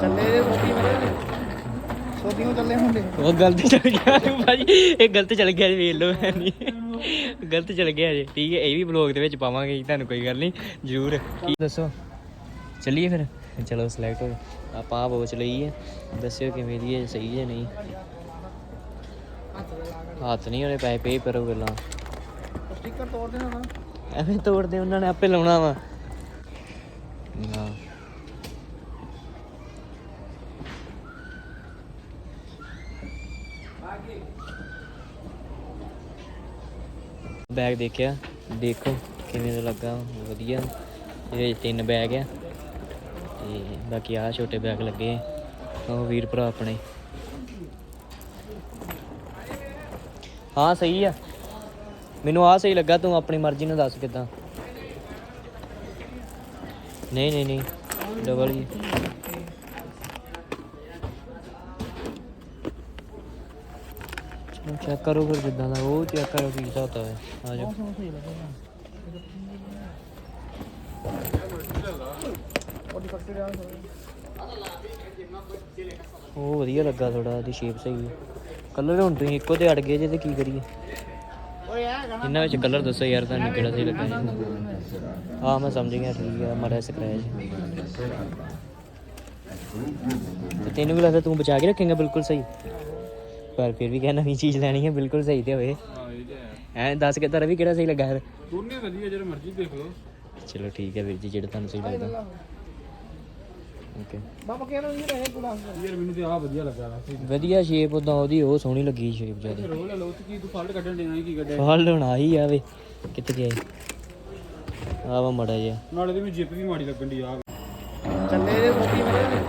ਚੱਲੇ ਜੇ ਸੋਦੀ ਮੇਰੇ ਸੋਦੀਓ ਚੱਲੇ ਹੁੰਦੇ। ਉਹ ਗਲਤ ਚਲ ਗਿਆ ਤੂੰ ਭਾਜੀ। ਇਹ ਗਲਤ ਚਲ ਗਿਆ ਜੀ ਵੇਖ ਲਓ ਹੈ ਨਹੀਂ ਗਲਤ ਚਲ ਗਿਆ ਜੀ। ਠੀਕ ਹੈ ਇਹ ਵੀ ਬਲੌਗ ਦੇ ਵਿੱਚ ਪਾਵਾਂਗੇ ਜੀ, ਤੁਹਾਨੂੰ ਕੋਈ ਗੱਲ ਨਹੀਂ ਜ਼ਰੂਰ। ਕੀ ਦੱਸੋ? ਚੱਲੀਏ ਫਿਰ। ਚਲੋ ਸਿਲੈਕਟ ਹੋ ਆਪਾਂ ਆਹ ਬੋਚ ਲਈ ਹੈ ਦੱਸਿਓ ਕਿਵੇਂ ਦੀ ਹੈ ਸਹੀ ਹੈ ਨਹੀਂ? ਹੱਥ ਨਹੀਂ ਉਹਨੇ ਪੈਸੇ ਪੇ ਕਰੋ ਗੱਲਾਂ। ਸਟicker ਤੋੜ ਦੇਣਾ ਨਾ। ਐਵੇਂ ਤੋੜਦੇ ਉਹਨਾਂ ਨੇ ਆਪੇ ਲਾਉਣਾ ਵਾ। ਨਾ। ਬੈਗ ਦੇਖਿਆ, ਦੇਖੋ ਕਿਵੇਂ ਦਾ ਲੱਗਾ, ਵਧੀਆ। ਇਹਦੇ ਤਿੰਨ ਬੈਗ ਆ, ਤੇ ਬਾਕੀ ਆ ਛੋਟੇ ਬੈਗ ਲੱਗੇ ਉਹ ਵੀਰ ਭਰਾ ਆਪਣੇ। ਹਾਂ, ਸਹੀ ਆ। ਮੈਨੂੰ ਆ ਸਹੀ ਲੱਗਾ, ਤੂੰ ਆਪਣੀ ਮਰਜ਼ੀ ਨਾਲ ਦੱਸ ਕਿਦਾਂ। ਨਹੀਂ ਨਹੀਂ ਨਹੀਂ ਡਬਲ ਹੀ। ਚੈੱਕ ਕਰੋ ਫਿਰ ਜਿੱਦਾਂ ਦਾ, ਉਹ ਚੈੱਕ ਕਰੋ ਕੀ ਹਿਸਾਬ ਹੈ। ਆ ਜਾਓ। ਉਹ ਵਧੀਆ ਲੱਗਾ ਥੋੜਾ ਉਹਦੀ ਸ਼ੇਪ ਸਹੀ ਹੈ। ਕਲਰ ਹੁਣ ਤੁਸੀਂ ਇੱਕੋ ਤੇ ਅੜ ਗਏ ਜੇ ਤੇ ਕੀ ਕਰੀਏ? ਇਹਨਾਂ ਵਿੱਚ ਕਲਰ ਦੱਸੋ ਯਾਰ, ਤੁਹਾਨੂੰ ਕਿਹੜਾ ਸਹੀ ਲੱਗਾ ਜੀ? ਮੈਂ ਸਮਝ ਗਿਆ, ਠੀਕ ਆ ਮਾੜਾ ਸਕ੍ਰੈਚ ਤੇ ਤੈਨੂੰ ਵੀ ਲੱਗਦਾ ਤੂੰ ਬਚਾ ਕੇ ਰੱਖੇਂਗਾ ਬਿਲਕੁਲ ਸਹੀ? ਪਰ ਫਿਰ ਵੀ ਕਹਿ ਨਵੀਂ ਚੀਜ਼ ਲੈਣੀ ਹੈ ਬਿਲਕੁਲ ਸਹੀ ਤੇ ਹੋਵੇ। ਹਾਂ ਇਹ ਤੇ ਹੈ। ਐ ਦੱਸ ਕੇ ਤੇਰਾ ਵੀ ਕਿਹੜਾ ਸਹੀ ਲੱਗਾ ਯਾਰ ਦੋਨੇ ਵਧੀਆ ਜਿਹੜੇ ਮਰਜ਼ੀ ਦੇਖ ਲਓ। ਚਲੋ ਠੀਕ ਹੈ ਵੀਰ ਜੀ ਜਿਹੜਾ ਤੁਹਾਨੂੰ ਸਹੀ ਲੱਗਦਾ। ਓਕੇ ਬਾਬਾ ਕਹਿੰਦਾ ਨਹੀਂ ਰਹੇ ਪੂਰਾ ਯਾਰ ਮੈਨੂੰ ਤੇ ਆਹ ਵਧੀਆ ਲੱਗਾ ਵੈਸੇ ਵਧੀਆ ਸ਼ੇਪ ਉਦਾਂ ਉਹਦੀ ਉਹ ਸੋਹਣੀ ਲੱਗੀ ਸ਼ੇਪ ਜ਼ਿਆਦਾ। ਰੋਲ ਲੈ ਲਓ ਤੇ ਕੀ ਤੂੰ ਫਾਲਟ ਕੱਢਣ ਦੇਣਾ ਕੀ ਕੱਢਿਆ ਫਲ ਹੁਣ ਆਹੀ ਆਵੇ ਕਿੱਥੇ ਗਿਆ ਆ ਵਾ ਮੜਾ ਜਿਹਾ। ਨਾਲੇ ਤੇ ਮੈਨੂੰ ਜਿੱਪ ਵੀ ਮਾੜੀ ਲੱਗਣ ਦੀ ਆ ਚੱਲੇ ਸੋਦੀ ਮੇਰੇ।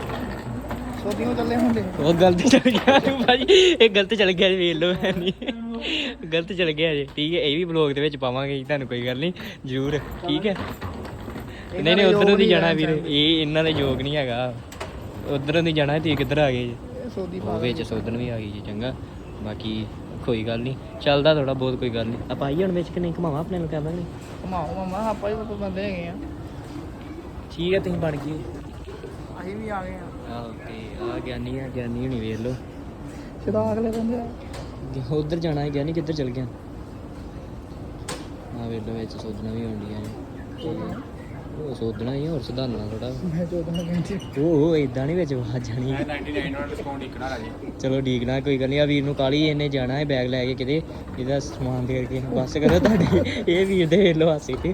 ਸੋਦੀਓ ਚੱਲੇ ਹੁੰਦੇ? ਉਹ ਗਲਤ ਚਲ ਗਿਆ ਤੂੰ ਭਾਜੀ। ਇਹ ਗਲਤ ਚਲ ਗਿਆ ਜੀ ਵੇਖ ਲਓ ਹੈ ਨਹੀਂ ਗਲਤ ਚਲ ਗਿਆ ਜੀ ਠੀਕ ਹੈ ਇਹ ਵੀ ਬਲੌਗ ਦੇ ਵਿੱਚ ਪਾਵਾਂਗੇ ਜੀ, ਤੁਹਾਨੂੰ ਕੋਈ ਗੱਲ ਨਹੀਂ ਜ਼ਰੂਰ ਠੀਕ ਹੈ। ਨਹੀਂ ਨਹੀਂ ਉਧਰੋਂ ਦੀ ਜਾਣਾ ਵੀਰ ਇਹ ਇਹਨਾਂ ਦੇ ਯੋਗ ਨਹੀਂ ਹੈਗਾ। ਉਧਰੋਂ ਦੀ ਜਾਣਾ ਤੁਸੀਂ ਕਿੱਧਰ ਆ ਗਏ ਜੀ? ਸੋਦੀ ਉਹ ਵਿੱਚ ਸੋਧਣ ਵੀ ਆ ਗਈ ਜੀ ਚੰਗਾ। ਬਾਕੀ ਕੋਈ ਗੱਲ ਨਹੀਂ ਚੱਲਦਾ ਥੋੜਾ ਬਹੁਤ ਕੋਈ ਗੱਲ ਨਹੀਂ। ਆਪਾਂ ਆਈਏ ਹੁਣ ਵਿੱਚ ਕਿ ਨਹੀਂ ਘਮਾਵਾ ਆਪਣੇ ਨੂੰ ਕਹਿੰਦਾ ਨਹੀਂ ਘਮਾਓ ਮਾਮਾ ਆਪਾਂ ਹੀ ਤਾਂ ਬੰਦੇ ਹੈਗੇ ਆ। ਠੀਕ ਹੈ ਤੁਸੀਂ ਬਣ ਗਏ ਅਸੀਂ ਵੀ ਆ ਗਏ ਆ ਆ ਓਕੇ ਆ ਗਿਆਨੀ ਆ ਗਿਆਨੀ ਹੁਣੀ ਵੇਖ ਲਓ। ਸਿੱਧਾ ਅਗਲੇ ਬੰਦੇ ਆ। ਉਧਰ ਜਾਣਾ ਹੈ ਗਿਆਨੀ ਕਿੱਧਰ ਚਲ ਗਿਆ? ਆ ਵੇਖ ਲਓ ਵਿੱਚ ਸੋਧਣਾ ਵੀ ਆਉਂਦੀਆਂ ਨੇ। ਉਹ ਸੋਧਣਾ ਹੀ ਹੋਰ ਸੁਧਾਰਨਾ ਥੋੜਾ ਮੈਂ ਚੋਦਨ ਕਹਿੰਦੀ ਉਹ ਉਹ ਇਦਾਂ ਨਹੀਂ ਵਿੱਚ ਆਵਾਜ਼ ਜਾਣੀ 99 ਨਾਲ ਡਿਸਕਾਊਂਟ ਇਕਣਾ ਰਾਜੀ। ਚਲੋ ਠੀਕ ਨਾ ਕੋਈ ਗੱਲ ਨਹੀਂ ਆ ਵੀਰ ਨੂੰ ਕਾਲੀ ਇਹਨੇ ਜਾਣਾ ਹੈ ਬੈਗ ਲੈ ਕੇ ਕਿਤੇ। ਇਹਦਾ ਸਮਾਨ ਦੇ ਕੇ ਬਸ ਕਰੋ ਤੁਹਾਡੇ। ਇਹ ਵੀਰ ਦੇ ਵੇਖ ਲਓ ਹਾਸੇ ਤੇ।